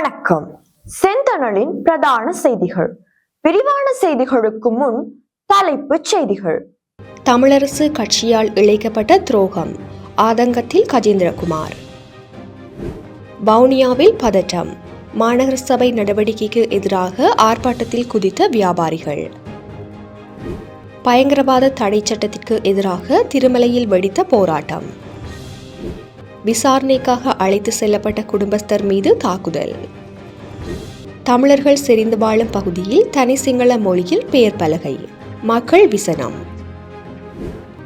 வணக்கம். செந்தணலின் பிரதான செய்திகள். விரிவான செய்திகளுக்கு முன் தலைப்புச் செய்திகள். தமிழரசு கட்சியால் இழைக்கப்பட்ட துரோகம். ஆதங்கத்தில் கஜேந்திரகுமார். வவுனியாவில் பதட்டம் மாநகர சபை நடவடிக்கைக்கு எதிராக ஆர்ப்பாட்டத்தில் குதித்த வியாபாரிகள். பயங்கரவாத தடை சட்டத்திற்கு எதிராக திருமலையில் வெடித்த போராட்டம். விசாரணைக்காக அழைத்து செல்லப்பட்ட குடும்பஸ்தர் மீது தாக்குதல். தமிழர்கள் செறிந்து வாழும் பகுதியில் தனி சிங்கள மொழியில் பெயர் பலகை. மக்கள் விசனம்.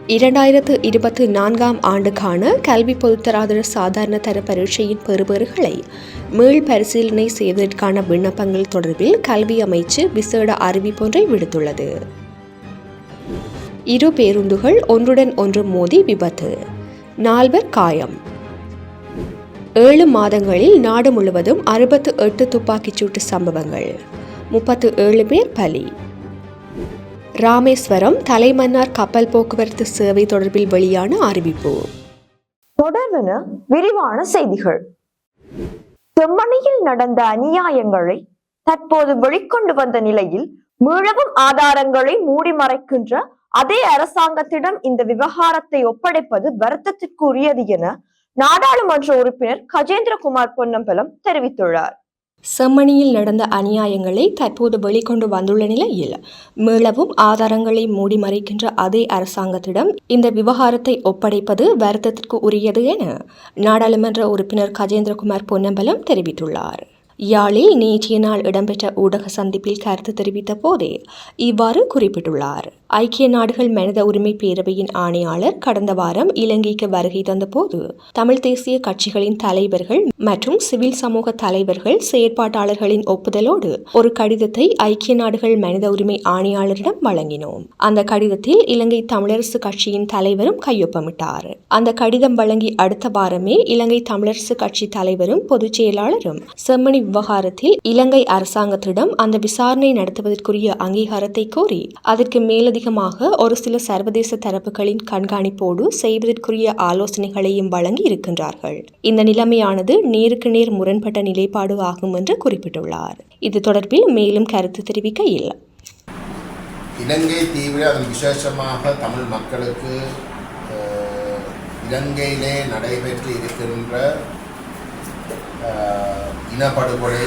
இரண்டாயிரத்து இருபத்தி நான்காம் ஆண்டுக்கான கல்வி பொதுத்தராதர சாதாரண தர பரீட்சையின் பெறுபேறுகளை மீள் பரிசீலனை செய்வதற்கான விண்ணப்பங்கள் தொடர்பில் கல்வி அமைச்சு விசேட அறிவிப்பொன்றை விடுத்துள்ளது. இரு பேருந்துகள் ஒன்றுடன் ஒன்று மோதி விபத்து. நால்வர் காயம். ஏழு மாதங்களில் நாடு முழுவதும் அறுபத்து எட்டு துப்பாக்கிச்சூட்டு சம்பவங்கள். முப்பத்து ஏழு பேர் பலி. ராமேஸ்வரம் தலைமன்னார் கப்பல் போக்குவரத்து சேவை தொடர்பில் வெளியான அறிவிப்பு. தொடர்வன விரிவான செய்திகள். செம்மணியில் நடந்த அநியாயங்களை தற்போது வெளிக்கொண்டு வந்த நிலையில் மீளவும் ஆதாரங்களை மூடி மறைக்கின்ற அதே அரசாங்கத்திடம் இந்த விவகாரத்தை ஒப்படைப்பது வருத்தத்திற்குரியது என நாடாளுமன்ற உறுப்பினர் கஜேந்திரகுமார் பொன்னம்பலம் தெரிவித்துள்ளார். செம்மணியில் நடந்த அநியாயங்களை தற்போது வெளிக்கொண்டு வந்துள்ள நிலையில் மீளவும் ஆதாரங்களை மூடி மறைக்கின்ற அதே அரசாங்கத்திடம் இந்த விவகாரத்தை ஒப்படைப்பது வருத்தத்திற்கு உரியது என நாடாளுமன்ற உறுப்பினர் கஜேந்திரகுமார் பொன்னம்பலம் தெரிவித்துள்ளார். யாழில் நேற்றைய நாள் இடம்பெற்ற ஊடக சந்திப்பில் கருத்து தெரிவித்த போதே இவ்வாறு குறிப்பிட்டுள்ளார். ஐக்கிய நாடுகள் மனித உரிமை பேரவையின் ஆணையாளர் கடந்த வாரம் இலங்கைக்கு வருகை தந்தபோது தமிழ் தேசிய கட்சிகளின் தலைவர்கள் மற்றும் சிவில் சமூக தலைவர்கள் செயற்பாட்டாளர்களின் ஒப்புதலோடு ஒரு கடிதத்தை ஐக்கிய நாடுகள் மனித உரிமை ஆணையாளரிடம் வழங்கினோம். அந்த கடிதத்தில் இலங்கை தமிழரசு கட்சியின் தலைவரும் கையொப்பமிட்டார். அந்த கடிதம் வழங்கி அடுத்த வாரமே இலங்கை தமிழரசு கட்சி தலைவரும் பொதுச் செயலாளரும் செம்மணி விவகாரத்தில் இலங்கை அரசாங்கத்திடம் அந்த விசாரணை நடத்துவதற்குரிய அங்கீகாரத்தை கோரி அதற்கு மேலதிகமாக ஒரு சில சர்வதேச தரப்புகளின் கண்காணிப்போடு செய்வதற்குரிய ஆலோசனைகளையும் வழங்கி இருக்கின்றார்கள். இந்த நிலைமையானது நேருக்கு நேர் முரண்பட்ட நிலைப்பாடு ஆகும் என்று குறிப்பிட்டுள்ளார். இது தொடர்பில் மேலும் கருத்து தெரிவிக்கையில். இலங்கை தீவில் அதன் விசேஷமாக தமிழ் மக்களுக்கு இலங்கையிலே நடைபெற்று இருக்கின்ற இனப்படுகொலை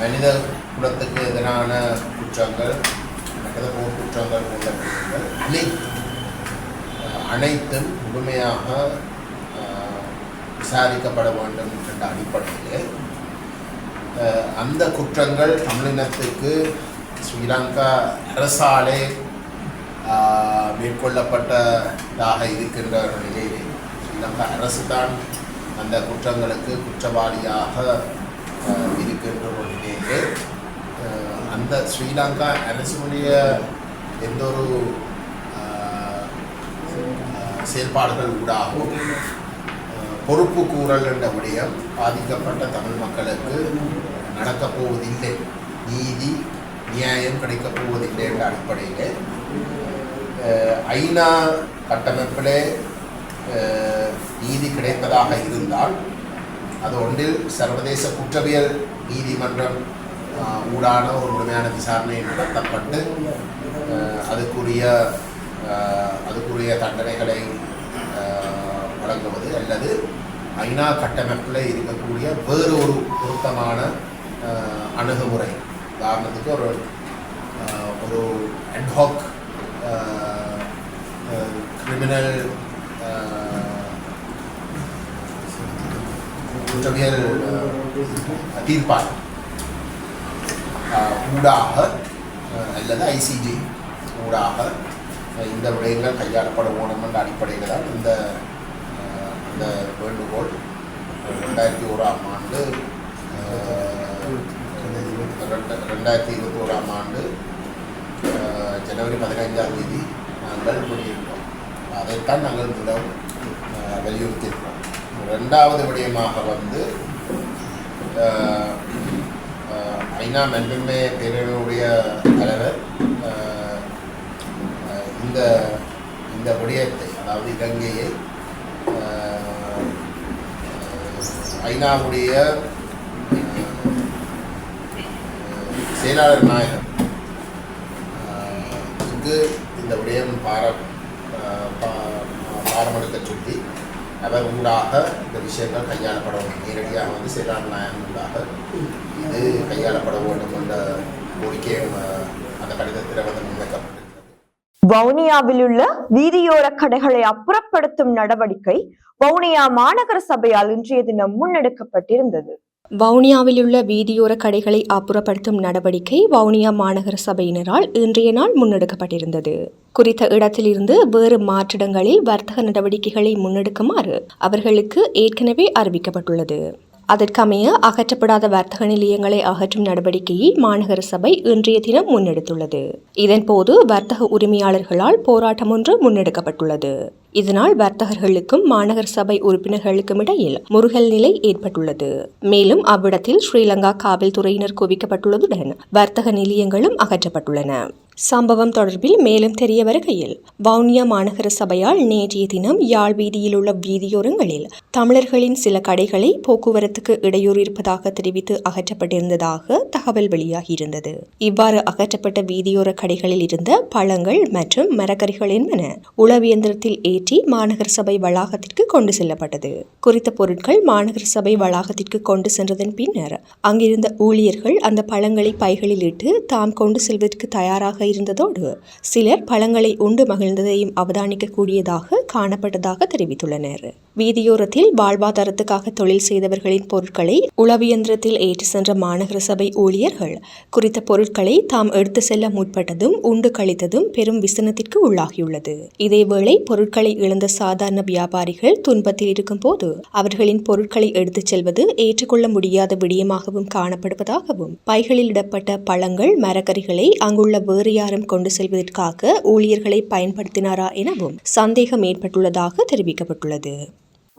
மனித குலத்துக்கு எதிரான குற்றங்கள் மனித போல் குற்றங்கள் போன்ற அனைத்தும் அனைத்தும் முழுமையாக விசாரிக்கப்பட வேண்டும் என்ற அடிப்படையில் அந்த குற்றங்கள் தமிழினத்துக்கு ஸ்ரீலங்கா அரசாலே மேற்கொள்ளப்பட்டதாக இருக்கின்ற நிலையிலே ஸ்ரீலங்கா அரசு தான் அந்த குற்றங்களுக்கு குற்றவாளியாக இருக்கின்ற ஒரு நிலையிலே அந்த ஸ்ரீலங்கா அரசுடைய எந்த ஒரு செயல்பாடுகள் ஊடாகவும் பொறுப்பு கூறல் என்ற விடயம் பாதிக்கப்பட்ட தமிழ் மக்களுக்கு நடக்கப் போவதில்லை. நீதி நியாயம் கிடைக்கப் போவதில்லை என்ற அடிப்படையில் ஐநா கட்டமைப்பிலே நீதி கிடைப்பதாக இருந்தால் அது ஒன்றில் சர்வதேச குற்றவியல் நீதிமன்றம் ஊடான ஒரு முழுமையான விசாரணை நடத்தப்பட்டு அதுக்குரிய அதுக்குரிய தண்டனைகளை வழங்குவது அல்லது ஐநா கட்டமைப்பில் இருக்கக்கூடிய வேறு ஒரு பொருத்தமான அணுகுமுறை. உதாரணத்துக்கு ஒரு ஒரு அட்ஹாக் கிரிமினல் குற்றவியல் அஹ், ஊடாக அல்லது ஐசிஜி ஊடாக இந்த விடயங்கள் கையாளப்பட வேண்டும் என்ற அடிப்படையில் தான் இந்த இந்த வேண்டுகோள். ரெண்டாயிரத்தி ஓராம் ஆண்டு ரெண்டு- ரெண்டாயிரத்தி இருபத்தி ஓராம் ஆண்டு ஜனவரி பதினைஞ்சாம் தேதி நாங்கள் வெளியிட்டோம். அதைத்தான் நாங்கள் மிகவும் வலியுறுத்தியிருக்கிறோம். ரெண்டாவது விடயமாக வந்து ஐநா நன்மை பேரவையுடைய தலைவர் இந்த இந்த விடயத்தை அதாவது இலங்கையை ஐநாவுடைய செயலாளர் நாயகம் இங்கு இந்த விடயம் பார பாரமெடுக்க சொல்லி அவர் ஊடாக இந்த விஷயங்கள் கையாளப்பட வேண்டும் நேரடியாக வந்து செயலாளர் நாயகம் ஊடாக இது கையாளப்பட வேண்டும் என்ற கோரிக்கை அந்த கடிதத்தில் வந்து முன்வைக்கப்பட்டது வவுனியாவில் உள்ள வீதியோர கடைகளை அப்புறப்படுத்தும் நடவடிக்கை வவுனியா மாநகர சபையால் இன்றைய தினம் முன்னெடுக்கப்பட்டிருந்தது. வவுனியாவில் உள்ள வீதியோர கடைகளை அப்புறப்படுத்தும் நடவடிக்கை வவுனியா மாநகர சபையினரால் இன்றைய நாள் முன்னெடுக்கப்பட்டிருந்தது. குறித்த இடத்திலிருந்து வேறு மாற்றிடங்களில் வர்த்தக நடவடிக்கைகளை முன்னெடுக்குமாறு அவர்களுக்கு ஏற்கனவே அறிவிக்கப்பட்டுள்ளது. அதற்கமைய அகற்றப்படாத வர்த்தக நிலையங்களை அகற்றும் நடவடிக்கையை மாநகர சபை இன்றைய தினம் முன்னெடுத்துள்ளது. இதன்போது வர்த்தக உரிமையாளர்களால் போராட்டம் ஒன்று முன்னெடுக்கப்பட்டுள்ளது. இதனால் வர்த்தகர்களுக்கும் மாநகர சபை உறுப்பினர்களுக்கும் இடையில் முருகல் நிலை ஏற்பட்டுள்ளது. மேலும் அவ்விடத்தில் ஸ்ரீலங்கா காவல்துறையினர் குவிக்கப்பட்டுள்ளதுடன் வர்த்தக நிலையங்களும் அகற்றப்பட்டுள்ளன. சம்பவம் தொடர்பில் மேலும் தெரிய வருகையில் வவுனியா மாநகர சபையால் நேற்றைய தினம் யாழ் வீதியில் உள்ள வீதியோரங்களில் தமிழர்களின் சில கடைகளை போக்குவரத்துக்கு இடையூறு இருப்பதாக தெரிவித்து அகற்றப்பட்டிருந்ததாக தகவல் வெளியாகியிருந்தது. இவ்வாறு அகற்றப்பட்ட வீதியோர கடைகளில் இருந்த பழங்கள் மற்றும் மரக்கறிகள் என்பன உளவியந்திரத்தில் ஏற்றி மாநகர சபை வளாகத்திற்கு கொண்டு செல்லப்பட்டது. குறித்த பொருட்கள் மாநகர சபை வளாகத்திற்கு கொண்டு சென்றதன் பின்னர் அங்கிருந்த ஊழியர்கள் அந்த பழங்களை பைகளில் இட்டு தாம் கொண்டு செல்வதற்கு தயாராக இருந்ததோடு சிலர் பழங்களை உண்டு மகிழ்ந்ததையும் அவதானிக்கக்கூடியதாக காணப்பட்டதாக தெரிவித்துள்ளனர். வீதியோரத்தில் வாழ்வாதாரத்துக்காக தொழில் செய்தவர்களின் பொருட்களை உளவியந்திரத்தில் ஏற்றி சென்ற மாநகர சபை ஊழியர்கள் குறித்த பொருட்களை தாம் எடுத்து செல்ல முற்பட்டதும் உண்டு கழித்ததும் பெரும் விசனத்திற்கு உள்ளாகியுள்ளது. இதேவேளை பொருட்களை இழந்த சாதாரண வியாபாரிகள் துன்பத்தில் இருக்கும்போது அவர்களின் பொருட்களை எடுத்துச் செல்வது ஏற்றுக்கொள்ள முடியாத விடயமாகவும் காணப்படுவதாகவும் பைகளில் இடப்பட்ட பழங்கள் மரக்கறிகளை அங்குள்ள வேறு யாரும் கொண்டு செல்வதற்காக ஊழியர்களை பயன்படுத்தினாரா எனவும் சந்தேகம் ஏற்பட்டுள்ளதாக தெரிவிக்கப்பட்டுள்ளது.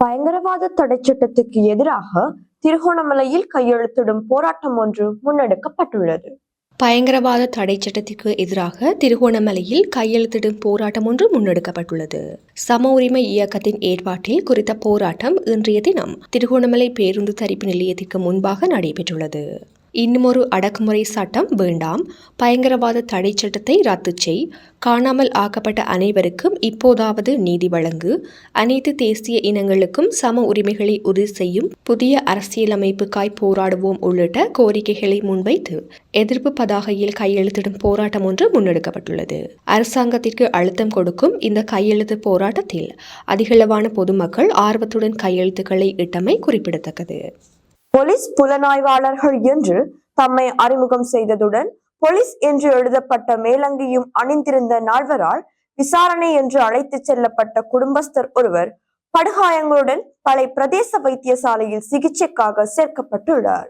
பயங்கரவாத தடைச்சட்டத்துக்கு எதிராக திருகோணமலையில் கையெழுத்திடும் போராட்டம் ஒன்று முன்னெடுக்கப்பட்டுள்ளது. பயங்கரவாத தடை சட்டத்திற்கு எதிராக திருகோணமலையில் கையெழுத்திடும் போராட்டம் ஒன்று முன்னெடுக்கப்பட்டுள்ளது. சம உரிமை இயக்கத்தின் ஏற்பாட்டில் குறித்த போராட்டம் இன்றைய தினம் திருகோணமலை பேருந்து தரிப்பு நிலையத்திற்கு முன்பாக நடைபெற்றுள்ளது. இன்னுமொரு அடக்குமுறை சட்டம் வேண்டாம். பயங்கரவாத தடை சட்டத்தை ரத்து செய். காணாமல் ஆக்கப்பட்ட அனைவருக்கும் இப்போதாவது நீதி வழங்கு. அனைத்து தேசிய இனங்களுக்கும் சம உரிமைகளை உறுதி செய்யும் புதிய அரசியலமைப்புக்காய் போராடுவோம் உள்ளிட்ட கோரிக்கைகளை முன்வைத்து எதிர்ப்பு பதாகையில் கையெழுத்திடும் போராட்டம் ஒன்று முன்னெடுக்கப்பட்டுள்ளது. அரசாங்கத்திற்கு அழுத்தம் கொடுக்கும் இந்த கையெழுத்து போராட்டத்தில் அதிகளவான பொதுமக்கள் ஆர்வத்துடன் கையெழுத்துக்களை இட்டமை குறிப்பிடத்தக்கது. போலீஸ் புலனாய்வாளர்கள் என்று தம்மை அறிமுகம் செய்ததுடன் போலீஸ் என்று எழுதப்பட்ட மேலங்கியும் அணிந்திருந்த நால்வரால் விசாரணை என்று அழைத்துச் செல்லப்பட்ட குடும்பஸ்தர் ஒருவர் படுகாயங்களுடன் பழைய பிரதேச வைத்தியசாலையில் சிகிச்சைக்காக சேர்க்கப்பட்டுள்ளார்.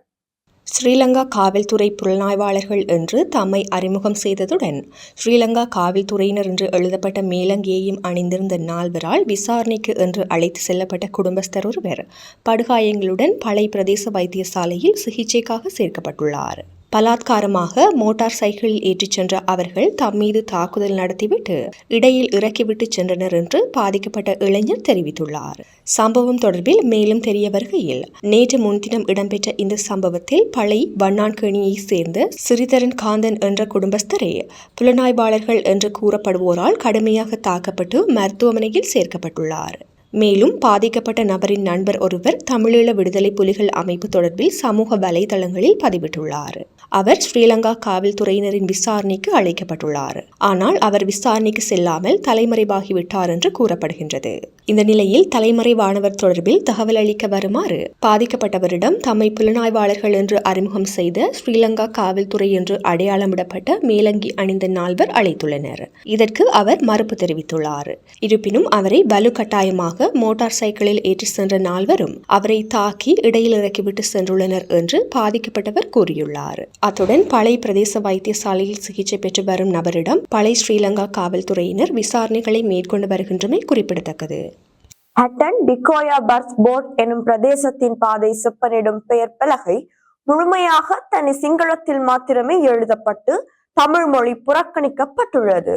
ஸ்ரீலங்கா காவல்துறை புலனாய்வாளர்கள் என்று தம்மை அறிமுகம் செய்ததுடன் ஸ்ரீலங்கா காவல்துறையினர் என்று எழுதப்பட்ட மேலங்கியையும் அணிந்திருந்த நால்வரால் விசாரணைக்கு என்று அழைத்து செல்லப்பட்ட குடும்பஸ்தர் ஒருவர் படுகாயங்களுடன் பழைய பிரதேச வைத்தியசாலையில் சிகிச்சைக்காக சேர்க்கப்பட்டுள்ளார். பலாத்காரமாக மோட்டார் சைக்கிளில் ஏற்றிச் சென்ற அவர்கள் தம் மீது தாக்குதல் நடத்திவிட்டு இடையில் இறக்கிவிட்டு சென்றனர் என்று பாதிக்கப்பட்ட இளைஞர் தெரிவித்துள்ளார். சம்பவம் தொடர்பில் மேலும் தெரிய வருகையில் நேற்று முன்தினம் இடம்பெற்ற இந்த சம்பவத்தில் பழை வண்ணான்கேணியை சேர்ந்த சிறிதரன் காந்தன் என்ற குடும்பஸ்தரே புலனாய்வாளர்கள் என்று கூறப்படுவோரால் கடுமையாக தாக்கப்பட்டு மருத்துவமனையில் சேர்க்கப்பட்டுள்ளார். மேலும் பாதிக்கப்பட்ட நபரின் நண்பர் ஒருவர் தமிழீழ விடுதலை புலிகள் அமைப்பு தொடர்பில் சமூக வலைதளங்களில் பதிவிட்டுள்ளார். அவர் ஸ்ரீலங்கா காவல்துறையினரின் விசாரணைக்கு அழைக்கப்பட்டுள்ளார். ஆனால் அவர் விசாரணைக்கு செல்லாமல் தலைமறைவாகிவிட்டார் என்று கூறப்படுகின்றது. இந்த நிலையில் தலைமறைவானவர் தொடர்பில் தகவல் அளிக்க வருமாறு பாதிக்கப்பட்டவரிடம் தம்மை புலனாய்வாளர்கள் என்று அறிமுகம் செய்த ஸ்ரீலங்கா காவல்துறை என்று அடையாளமிடப்பட்ட மேலங்கி அணிந்த நால்வர் அழைத்துள்ளனர். இதற்கு அவர் மறுப்பு தெரிவித்துள்ளார். இருப்பினும் அவரை வலுக்கட்டாயமாக மோட்டார் சைக்கிளில் ஏற்றி சென்ற நால்வரும் அவரை தாக்கி இடையில் இறக்கிவிட்டு சென்றுள்ளனர் என்று பாதிக்கப்பட்டவர் கூறியுள்ளார். அத்துடன் பழைய பிரதேச வைத்தியசாலையில் சிகிச்சை பெற்று வரும் நபரிடம் பழைய ஸ்ரீலங்கா காவல்துறையினர் விசாரணைகளை மேற்கொண்டு வருகின்றமை குறிப்பிடத்தக்கது. ஹட்டன் டிகோயா பர்ஸ் போர்ட் எனும் பிரதேசத்தின் பாதை செப்பனிடும் பெயர் பலகை முழுமையாக தனி சிங்களத்தில் மாத்திரமே எழுதப்பட்டு தமிழ் மொழி புறக்கணிக்கப்பட்டுள்ளது.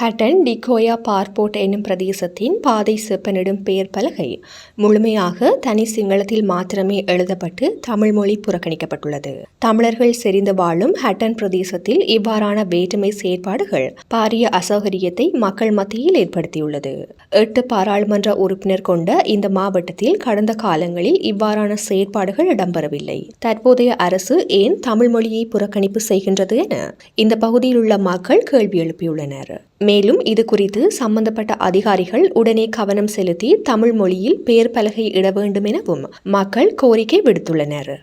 ஹட்டன் டிகோயா பார்போர்ட் என்னும் பிரதேசத்தின் பாதை செப்பனிடும் பெயர் பலகை. முழுமையாக தனி சிங்களத்தில் மாத்திரமே எழுதப்பட்டு தமிழ் மொழி புறக்கணிக்கப்பட்டுள்ளது. தமிழர்கள் செறிந்து வாழும் ஹட்டன் பிரதேசத்தில் இவ்வாறான வேற்றுமை செயற்பாடுகள் பாரிய அசௌகரியத்தை மக்கள் மத்தியில் ஏற்படுத்தியுள்ளது. எட்டு பாராளுமன்ற உறுப்பினர் கொண்ட இந்த மாவட்டத்தில் கடந்த காலங்களில் இவ்வாறான செயற்பாடுகள் இடம்பெறவில்லை. தற்போதைய அரசு ஏன் தமிழ் மொழியை புறக்கணிப்பு செய்கின்றது என இந்த பகுதியில் உள்ள மக்கள் கேள்வி எழுப்பியுள்ளனர். மேலும் இது குறித்து சம்பந்தப்பட்ட அதிகாரிகள் உடனே கவனம் செலுத்தி தமிழ் மொழியில் பெயர் பலகை இட வேண்டும் எனவும் மக்கள் கோரிக்கை விடுத்துள்ளனர்.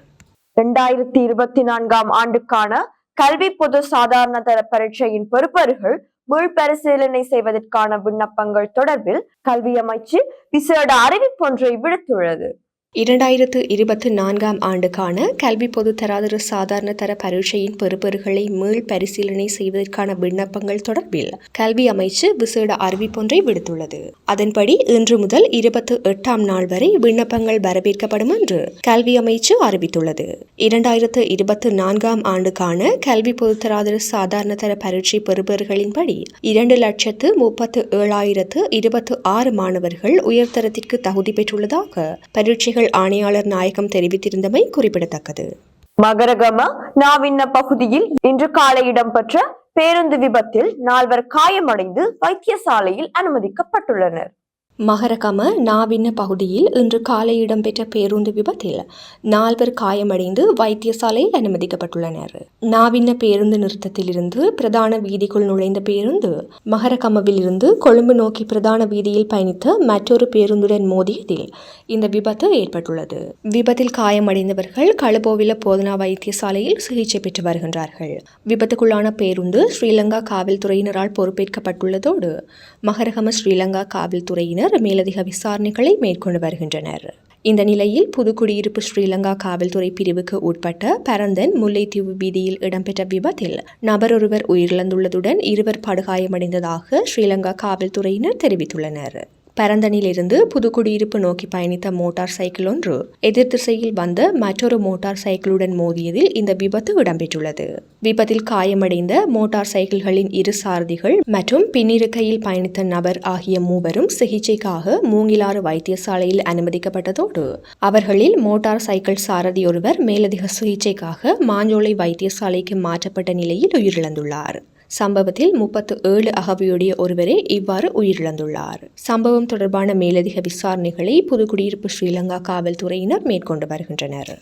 இரண்டாயிரத்தி இருபத்தி நான்காம் ஆண்டுக்கான கல்வி பொது சாதாரண தர பரீட்சையின் பெறுபர்கள் மீள்பரிசீலனை செய்வதற்கான விண்ணப்பங்கள் தொடர்பில் கல்வி அமைச்சு விசேட அறிவிப்பொன்றை விடுத்துள்ளது. இரண்டாயிரத்து இருபத்தி நான்காம் ஆண்டுக்கான கல்வி பொது தராதர சாதாரண தர பரீட்சையின் பெறுபர்களை மீள் பரிசீலனை செய்வதற்கான விண்ணப்பங்கள் தொடர்பில் கல்வி அமைச்சு விசேட அறிவிப்பொன்றை விடுத்துள்ளது. அதன்படி இன்று முதல் இருபத்தி எட்டாம் நாள் வரை விண்ணப்பங்கள் வரவேற்கப்படும் என்று கல்வி அமைச்சு அறிவித்துள்ளது. இரண்டாயிரத்து இருபத்தி நான்காம் ஆண்டுக்கான கல்வி பொது தராதர சாதாரண தர பரீட்சை பெறுபர்களின்படி இரண்டு லட்சத்து முப்பத்து ஏழாயிரத்து இருபத்து ஆறு மாணவர்கள் உயர்தரத்திற்கு தகுதி பெற்றுள்ளதாக பரீட்சைகள் ஆணையாளர் நாயகம் தெரிவித்திருந்தமை குறிப்பிடத்தக்கது. மகரகம நாவின்ன பகுதியில் இன்று காலை இடம்பெற்ற பேருந்து விபத்தில் நால்வர் காயமடைந்து வைத்தியசாலையில் அனுமதிக்கப்பட்டுள்ளனர். மகரகம நாவின்ன பகுதியில் இன்று காலை இடம்பெற்ற பேருந்து விபத்தில் நால்வர் காயமடைந்து வைத்தியசாலையில் அனுமதிக்கப்பட்டுள்ளனர். நாவின்ன பேருந்து நிறுத்தத்திலிருந்து பிரதான வீதிக்குள் நுழைந்த பேருந்து மகரகமவில் இருந்து கொழும்பு நோக்கி பிரதான வீதியில் பயணித்த மற்றொரு பேருந்துடன் மோதியதில் இந்த விபத்து ஏற்பட்டுள்ளது. விபத்தில் காயமடைந்தவர்கள் களுபோவில போதனா வைத்தியசாலையில் சிகிச்சை பெற்று வருகின்றார்கள். விபத்துக்குள்ளான பேருந்து ஸ்ரீலங்கா காவல்துறையினரால் பொறுப்பேற்கப்பட்டுள்ளதோடு மகரகம ஸ்ரீலங்கா காவல்துறையினர் மேலதிக விசாரணைகளை மேற்கொண்டு வருகின்றனர். இந்த நிலையில் புதுக்குடியிருப்பு ஸ்ரீலங்கா காவல்துறை பிரிவுக்கு உட்பட்ட பரந்தன் முல்லைத்தீவு வீதியில் இடம்பெற்ற விபத்தில் நபர் ஒருவர் உயிரிழந்துள்ளதுடன் இருவர் படுகாயமடைந்ததாக ஸ்ரீலங்கா காவல்துறையினர் தெரிவித்துள்ளனர். பரந்தனிலிருந்து புதுக்குடியிருப்பு நோக்கி பயணித்த மோட்டார் சைக்கிள் ஒன்று எதிர் திசையில் வந்த மற்றொரு மோட்டார் சைக்கிளுடன் மோதியதில் இந்த விபத்து இடம்பெற்றுள்ளது. விபத்தில் காயமடைந்த மோட்டார் சைக்கிள்களின் இரு சாரதிகள் மற்றும் பின்னிருக்கையில் பயணித்த நபர் ஆகிய மூவரும் சிகிச்சைக்காக மூங்கிலாறு வைத்தியசாலையில் அனுமதிக்கப்பட்டதோடு அவர்களில் மோட்டார் சைக்கிள் சாரதி ஒருவர் மேலதிக சிகிச்சைக்காக மாஞ்சோலை வைத்தியசாலைக்கு மாற்றப்பட்ட நிலையில் உயிரிழந்துள்ளார். சம்பவத்தில் முப்பத்து ஏழு அகவியுடைய ஒருவரே இவ்வாறு உயிரிழந்துள்ளார். சம்பவம் தொடர்பான மேலதிக விசாரணைகளை புதுக்குடியிருப்பு ஸ்ரீலங்கா காவல்துறையினர் மேற்கொண்டு வருகின்றனர்.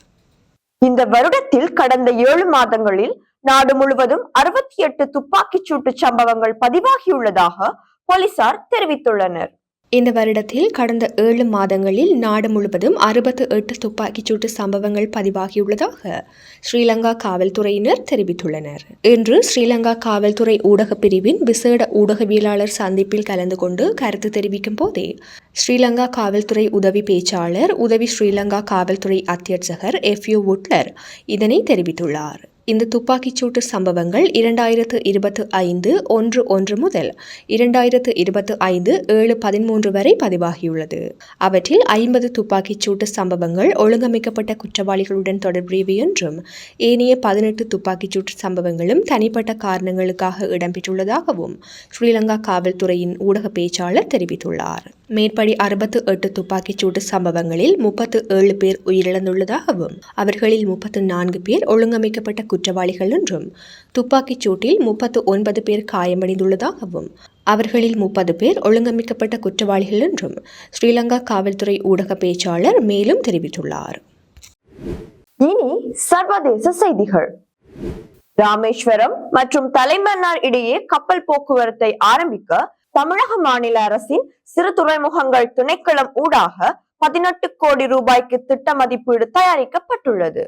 இந்த வருடத்தில் கடந்த ஏழு மாதங்களில் நாடு முழுவதும் அறுபத்தி எட்டு துப்பாக்கிச் சூட்டு சம்பவங்கள் பதிவாகியுள்ளதாக போலீசார் தெரிவித்துள்ளனர். இந்த வருடத்தில் கடந்த ஏழு மாதங்களில் நாடு முழுவதும் அறுபத்து எட்டு துப்பாக்கிச்சூட்டு சம்பவங்கள் பதிவாகியுள்ளதாக ஸ்ரீலங்கா காவல்துறையினர் தெரிவித்துள்ளனர். இன்று ஸ்ரீலங்கா காவல்துறை ஊடகப் பிரிவின் விசேட ஊடகவியலாளர் சந்திப்பில் கலந்து கொண்டு கருத்து தெரிவிக்கும் போதே ஸ்ரீலங்கா காவல்துறை உதவி பேச்சாளர் உதவி ஸ்ரீலங்கா காவல்துறை அத்தியட்சகர் எஃப் யூ வுட்லர் இதனை தெரிவித்துள்ளார். இந்த துப்பாக்கிச்சூட்டு சம்பவங்கள் இரண்டாயிரத்து இருபத்து ஐந்து ஒன்று ஒன்று முதல் இரண்டாயிரத்து இருபத்து ஐந்து ஏழு பதிமூன்று வரை பதிவாகியுள்ளது. அவற்றில் ஐம்பது துப்பாக்கிச்சூட்டு சம்பவங்கள் ஒழுங்கமைக்கப்பட்ட குற்றவாளிகளுடன் தொடர்புடையவை என்றும் ஏனைய பதினெட்டு துப்பாக்கிச்சூட்டு சம்பவங்களும் தனிப்பட்ட காரணங்களுக்காக இடம்பெற்றுள்ளதாகவும் ஸ்ரீலங்கா காவல்துறையின் ஊடக பேச்சாளர் தெரிவித்துள்ளார். மேற்படி அறுபத்து எட்டு துப்பாக்கிச்சூட்டு சம்பவங்களில் முப்பத்து ஏழு பேர் உயிரிழந்துள்ளதாகவும் அவர்களில் முப்பத்து நான்கு பேர் ஒழுங்கமைக்கப்பட்ட குற்றவாளிகள் என்றும் துப்பாக்கிச் சூட்டில் முப்பத்து ஒன்பது பேர் காயமடைந்துள்ளதாகவும் அவர்களில் முப்பது பேர் ஒழுங்கமைக்கப்பட்ட குற்றவாளிகள் என்றும் ஸ்ரீலங்கா காவல்துறை ஊடக பேச்சாளர் மேலும் தெரிவித்துள்ளார். இனி சர்வதேச செய்திகள். ராமேஸ்வரம் மற்றும் தலைமன்னார் இடையே கப்பல் போக்குவரத்தை ஆரம்பிக்க தமிழக மாநில அரசின் சிறு துறைமுகங்கள் திணைக்களம் ஊடாக பதினெட்டு கோடி ரூபாய்க்கு திட்ட மதிப்பீடு தயாரிக்கப்பட்டுள்ளது.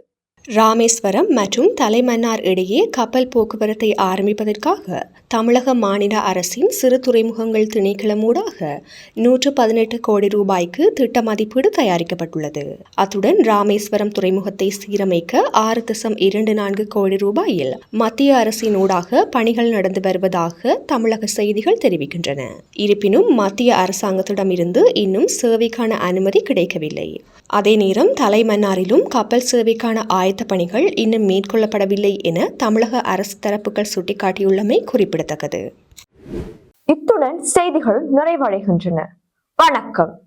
ராமேஸ்வரம் மற்றும் தலைமன்னார் இடையே கப்பல் போக்குவரத்தை ஆரம்பிப்பதற்காக தமிழக மாநில அரசின் சிறு துறைமுகங்கள் திணைக்களமூடாக நூற்று பதினெட்டு கோடி ரூபாய்க்கு திட்ட மதிப்பீடு தயாரிக்கப்பட்டுள்ளது. அத்துடன் ராமேஸ்வரம் துறைமுகத்தை சீரமைக்க ஆறு தசம் இரண்டு நான்கு கோடி ரூபாயில் மத்திய அரசின் ஊடாக பணிகள் நடந்து வருவதாக தமிழக செய்திகள் தெரிவிக்கின்றன. இருப்பினும் மத்திய அரசாங்கத்திடமிருந்து இன்னும் சேவைக்கான அனுமதி கிடைக்கவில்லை. அதே நேரம் தலைமன்னாரிலும் கப்பல் சேவைக்கான ஆயத்த பணிகள் இன்னும் மேற்கொள்ளப்படவில்லை என தமிழக அரசு தரப்புகள் சுட்டிக்காட்டியுள்ளமை குறிப்பிடத்தக்கது. இத்துடன் செய்திகள் நிறைவடைகின்றன. வணக்கம்.